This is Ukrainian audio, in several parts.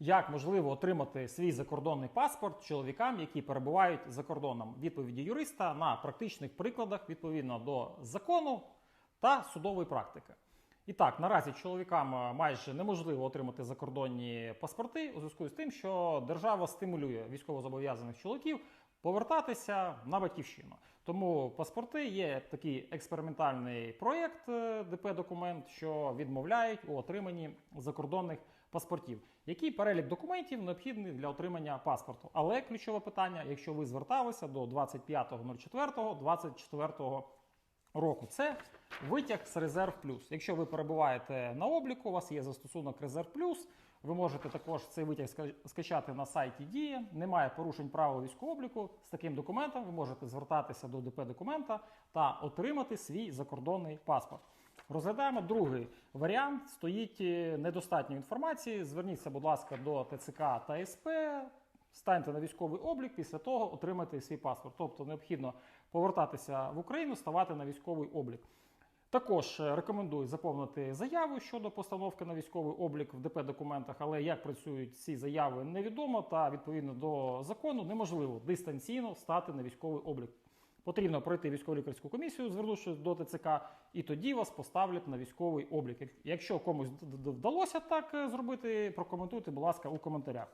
Як можливо отримати свій закордонний паспорт чоловікам, які перебувають за кордоном? Відповіді юриста на практичних прикладах відповідно до закону та судової практики. І так, наразі чоловікам е, майже неможливо отримати закордонні паспорти у зв'язку з тим, що держава стимулює військовозобов'язаних чоловіків повертатися на батьківщину. Тому паспорти є такий експериментальний проєкт е, ДП документ, що відмовляють у отриманні закордонних паспортів. Який перелік документів необхідний для отримання паспорту? Але ключове питання, якщо ви зверталися до 25.04.24 року, це витяг з резерв плюс. Якщо ви перебуваєте на обліку, у вас є застосунок резерв плюс. Ви можете також цей витяг ска- скачати на сайті Дія. Немає порушень правил військового обліку. З таким документом ви можете звертатися до ДП документа та отримати свій закордонний паспорт. Розглядаємо другий варіант. Стоїть е, недостатньо інформації. Зверніться, будь ласка, до ТЦК та СП. Станьте на військовий облік, після того отримайте свій паспорт. Тобто необхідно повертатися в Україну, ставати на військовий облік. Також е, рекомендую заповнити заяву щодо постановки на військовий облік в ДП документах, але як працюють ці заяви, невідомо та відповідно до закону неможливо дистанційно стати на військовий облік. Потрібно пройти військово-лікарську комісію, звернувшись до ТЦК, і тоді вас поставлять на військовий облік. Якщо комусь вдалося так е, зробити, прокоментуйте, будь ласка, у коментарях.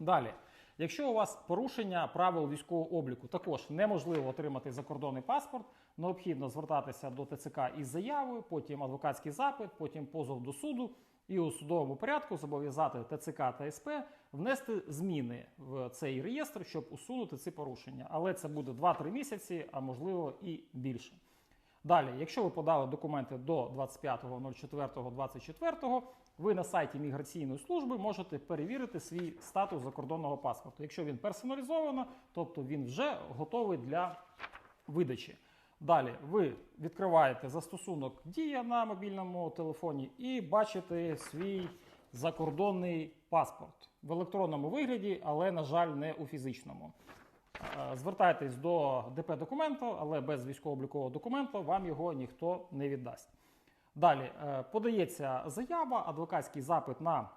Далі, якщо у вас порушення правил військового обліку, також неможливо отримати закордонний паспорт, необхідно звертатися до ТЦК із заявою, потім адвокатський запит, потім позов до суду. І у судовому порядку зобов'язати ТЦК та СП внести зміни в цей реєстр, щоб усунути ці порушення. Але це буде 2-3 місяці, а можливо і більше. Далі, якщо ви подали документи до 25.04.24, ви на сайті міграційної служби можете перевірити свій статус закордонного паспорту. Якщо він персоналізовано, тобто він вже готовий для видачі. Далі ви відкриваєте застосунок Дія на мобільному телефоні і бачите свій закордонний паспорт в електронному вигляді, але, на жаль, не у фізичному. Е, Звертайтесь до ДП документу, але без військово-облікового документу вам його ніхто не віддасть. Далі е, подається заява, адвокатський запит на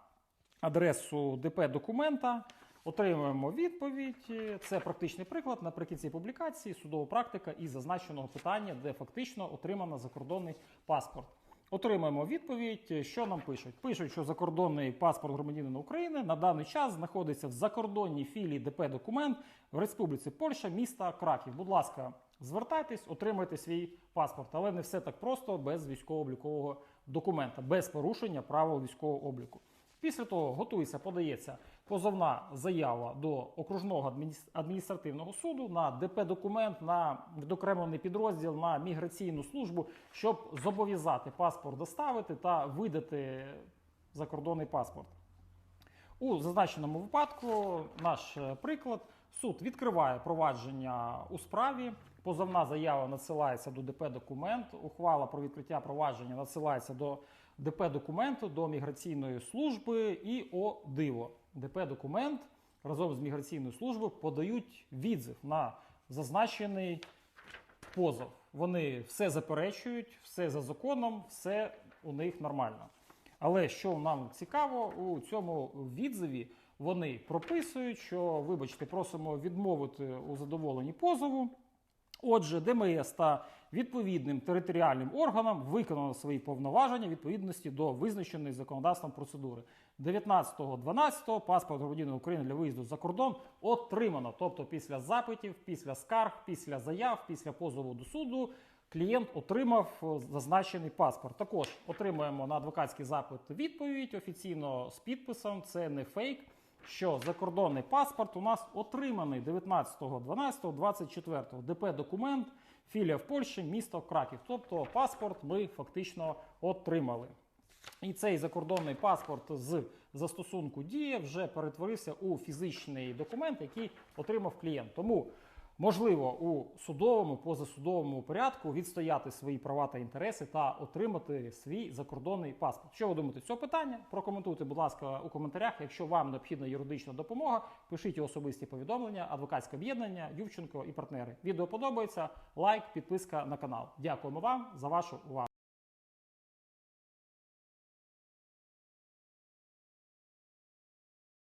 адресу ДП документа. Отримуємо відповідь. Це практичний приклад наприкінці публікації, судова практика і зазначеного питання, де фактично отримано закордонний паспорт. Отримуємо відповідь, що нам пишуть. Пишуть, що закордонний паспорт громадянина України на даний час знаходиться в закордонній філії ДП документ в Республіці Польща, міста Краків. Будь ласка, звертайтесь, отримайте свій паспорт. Але не все так просто без військово-облікового документа, без порушення правил військового обліку. Після того готується, подається позовна заява до окружного адміністративного суду на ДП документ, на відокремлений підрозділ, на міграційну службу, щоб зобов'язати паспорт доставити та видати закордонний паспорт. У зазначеному випадку наш е, приклад суд відкриває провадження у справі. Позовна заява надсилається до ДП документ. Ухвала про відкриття провадження надсилається до ДП документу, до міграційної служби і о диво. ДП документ разом з міграційною службою подають відзив на зазначений позов. Вони все заперечують, все за законом, все у них нормально. Але що нам цікаво, у цьому відзиві вони прописують, що, вибачте, просимо відмовити у задоволенні позову. Отже, ДМС та відповідним територіальним органам виконано свої повноваження відповідності до визначеної законодавством процедури. 19.12 паспорт громадянина України для виїзду за кордон отримано. Тобто, після запитів, після скарг, після заяв, після позову до суду клієнт отримав е, зазначений паспорт. Також отримуємо на адвокатський запит відповідь офіційно з підписом. Це не фейк. Що закордонний паспорт у нас отриманий 19.12.24 ДП документ, філія в Польщі, місто Краків. Тобто паспорт ми фактично отримали. І цей закордонний паспорт з застосунку дія вже перетворився у фізичний документ, який отримав клієнт. Тому можливо у судовому, позасудовому порядку відстояти свої права та інтереси та отримати свій закордонний паспорт. Що ви думаєте цього питання? Прокоментуйте, будь ласка, у коментарях. Якщо вам необхідна юридична допомога, пишіть особисті повідомлення, адвокатське об'єднання, Ювченко і партнери. Відео подобається, лайк, підписка на канал. Дякуємо вам за вашу увагу.